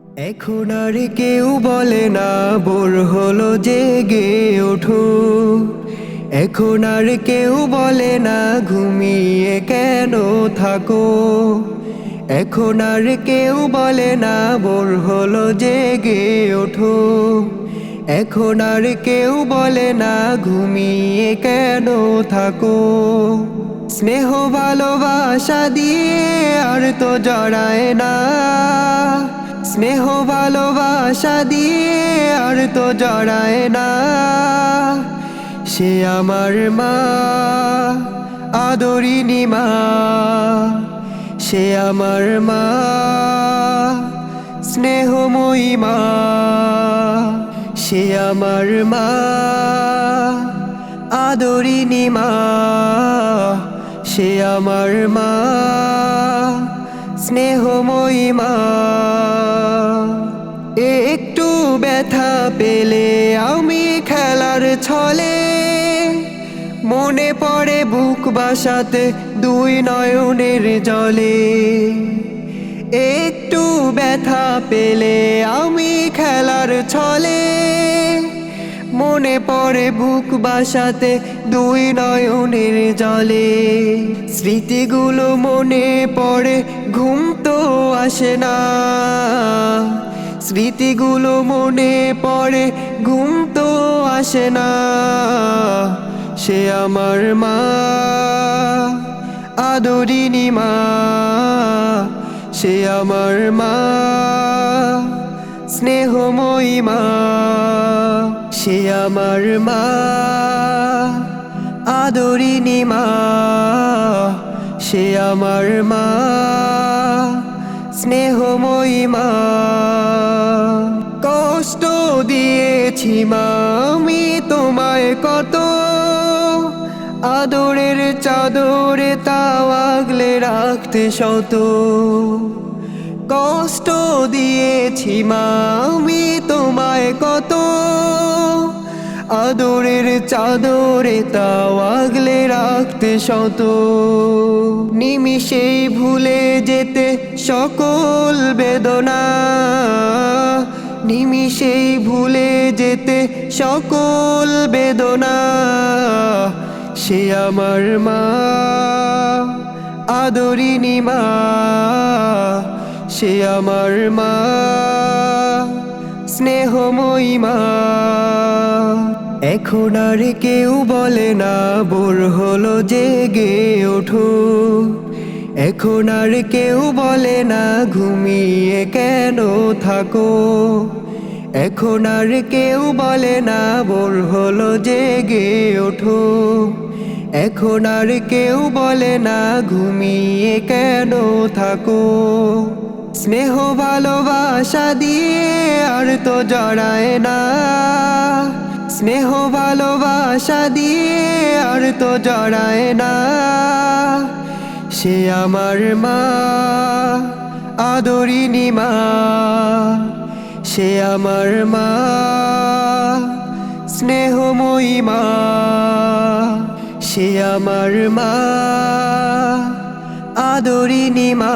এখন আর কেউ বলে না বোর হলো জেগে ওঠো। এখন আর কেউ বলে না, ঘুমিয়ে কেন থাকো? এখন আর কেউ বলে না বোর হলো জেগে ওঠো। এখন আর কেউ বলে না, ঘুমিয়ে কেন থাকো? স্নেহ ভালোবাসা দিয়ে আর তো জড়ায় না। স্নেহ ভালোবাসা দিয়ে আর তো জড়ায় না। সে আমার মা আদরিনী মা। সে আমার মা, স্নেহময়ী মা। সে আমার মা আদরিনী মা। সে আমার মা স্নেহময়ী মা একটু ব্যথা পেলে আমি খেলার ছলে। মনে পড়ে বুক বাসাতে দুই নয়নের জলে। একটু ব্যথা পেলে আমি খেলার ছলে। মনে পড়ে বুক বাসাতে দুই নয়নের জলে। স্মৃতিগুলো মনে পড়ে, ঘুম তো আসে না। স্মৃতিগুলো মনে পড়ে, ঘুম তো আসে না। সে আমার মা আদরিনী মা। সে আমার মা, স্নেহময়ী মা। সে আমার মা আদরিনী মা। সে আমার মা, স্নেহময়ী মা। কষ্ট দিয়েছি মা, আমি তোমায় কত। আদরের চাদরে তাও আগলে রাখতে শত। কষ্ট দিয়েছি মা, আমি তোমায় কত। আদরের চাদরে তাও আগলে রাখতে শত। নিমিষেই ভুলে যেতে সকল বেদনা। নিমিষেই ভুলে যেতে সকল বেদনা। সে আমার মা আদরিনী মা। সে আমার মা, স্নেহময়ী মা। এখন আর কেউ বলে না, বোর হলো জেগে ওঠো। এখন আর কেউ বলে না, ঘুমিয়ে কেন থাকো। এখন আর কেউ বলে না, বোর হলো জেগে ওঠো। এখন আর কেউ বলে না, ঘুমিয়ে কেন থাকো। স্নেহ, ভালোবাসা দিয়ে আর তো জড়ায় না। স্নেহ ভালোবাসা দিয়ে আর তো জড়ায় না। সে আমার মা আদরিনী মা। সে আমার মা, স্নেহময়ী মা। সে আমার মা আদরিনী মা।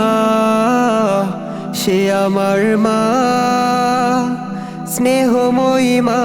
সে আমার মা, স্নেহময়ী মা।